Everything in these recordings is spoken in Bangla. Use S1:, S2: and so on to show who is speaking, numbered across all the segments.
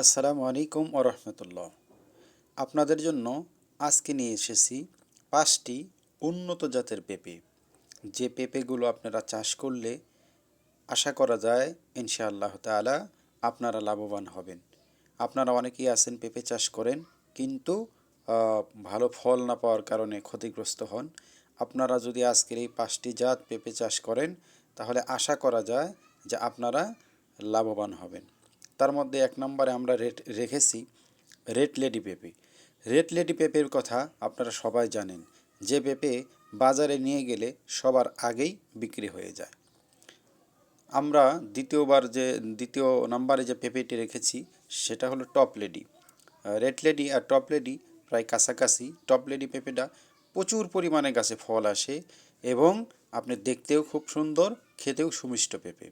S1: আসসালামু আলাইকুম ও রহমতুল্লাহ। আপনাদের জন্য আজকে নিয়ে এসেছি পাঁচটি উন্নত জাতের পেঁপে। যে পেঁপেগুলো আপনারা চাষ করলে আশা করা যায় ইনশাআল্লাহ তাআলা আপনারা লাভবান হবেন। আপনারা অনেকেই আছেন পেঁপে চাষ করেন কিন্তু ভালো ফল না পাওয়ার কারণে ক্ষতিগ্রস্ত হন। আপনারা যদি আজকের এই পাঁচটি জাত পেঁপে চাষ করেন, তাহলে আশা করা যায় যে আপনারা লাভবান হবেন। তার মধ্যে এক নম্বরে আমরা রেট, রেখেছি রেড লেডি পেঁপে। রেড লেডি পেঁপের কথা আপনারা সবাই জানেন। যে পেঁপে বাজারে নিয়ে গেলে সবার আগেই বিক্রি হয়ে যায়। আমরা দ্বিতীয়বার যে, দ্বিতীয় নম্বরে যে পেঁপেটি রেখেছি, সেটা হলো টপ লেডি। রেড লেডি আর টপ লেডি প্রায় কাছাকাছি। টপ লেডি পেঁপেটা প্রচুর পরিমাণে গাছে ফল আসে এবং আপনি দেখতেও খুব সুন্দর, খেতেও সুমিষ্ট পেঁপে।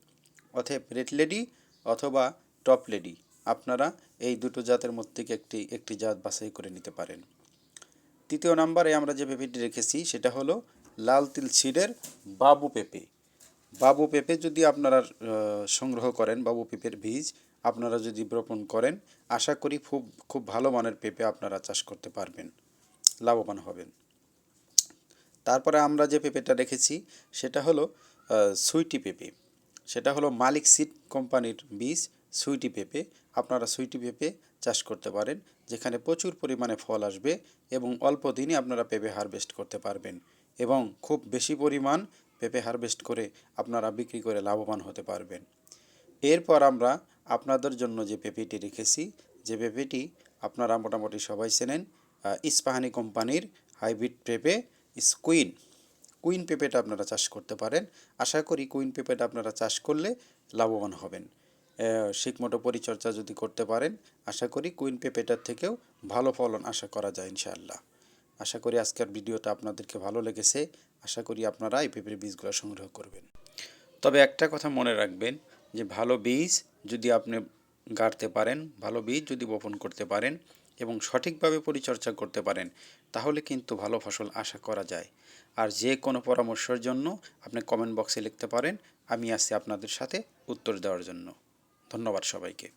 S1: অতএব রেড লেডি অথবা টপ লেডি আপনারা এই দুটো জাতের মধ্যে থেকে একটি একটি জাত বাছাই করে নিতে পারেন। তৃতীয় নম্বরে আমরা যে পেঁপেটি রেখেছি, সেটা হলো লাল তিল ছিটের বাবু পেঁপে। বাবু পেঁপে যদি আপনারা সংগ্রহ করেন, বাবু পেঁপের বীজ, আপনারা যদি বপন করেন, আশা করি খুব খুব ভালো মানের পেঁপে আপনারা চাষ করতে পারবেন, লাভবান হবেন। তারপরে আমরা যে পেঁপেটা রেখেছি, সেটা হলো সুইটি পেঁপে। সেটা হলো মালিক সিড কোম্পানির বীজ সুইটি পেঁপে আপনারা সুইটি পেঁপে চাষ করতে পারেন, যেখানে প্রচুর পরিমাণে ফল আসবে এবং অল্প দিনই আপনারা পেঁপে হারভেস্ট করতে পারবেন এবং খুব বেশি পরিমাণ পেঁপে হারভেস্ট করে আপনারা বিক্রি করে লাভবান হতে পারবেন। এরপর আমরা আপনাদের জন্য যে পেঁপেটি রেখেছি, যে পেঁপেটি আপনারা মোটামুটি সবাই চেনেন ইস্পাহানি কোম্পানির হাইব্রিড পেঁপে স্কুইন কুইন পেঁপেটা আপনারা চাষ করতে পারেন। আশা করি কুইন পেঁপেটা আপনারা চাষ করলে লাভবান হবেন। ঠিকমতো পরিচর্যা যদি করতে পারেন, আশা করি কুইন পেঁপেটার থেকেও ভালো ফলন আশা করা যায় ইনশাআল্লাহ। আশা করি আজকের ভিডিওটা আপনাদেরকে ভালো লেগেছে। আশা করি আপনারা এই পেঁপের বীজগুলো সংগ্রহ করবেন। তবে একটা কথা মনে রাখবেন যে, ভালো বীজ যদি আপনি গাড়তে পারেন, ভালো বীজ যদি বপন করতে পারেন এবং সঠিকভাবে পরিচর্যা করতে পারেন, তাহলে কিন্তু ভালো ফসল আশা করা যায়। আর যে কোনো পরামর্শের জন্য আপনি কমেন্ট বক্সে লিখতে পারেন, আমি আছি আপনাদের সাথে উত্তর দেওয়ার জন্য। ধন্যবাদ সবাইকে।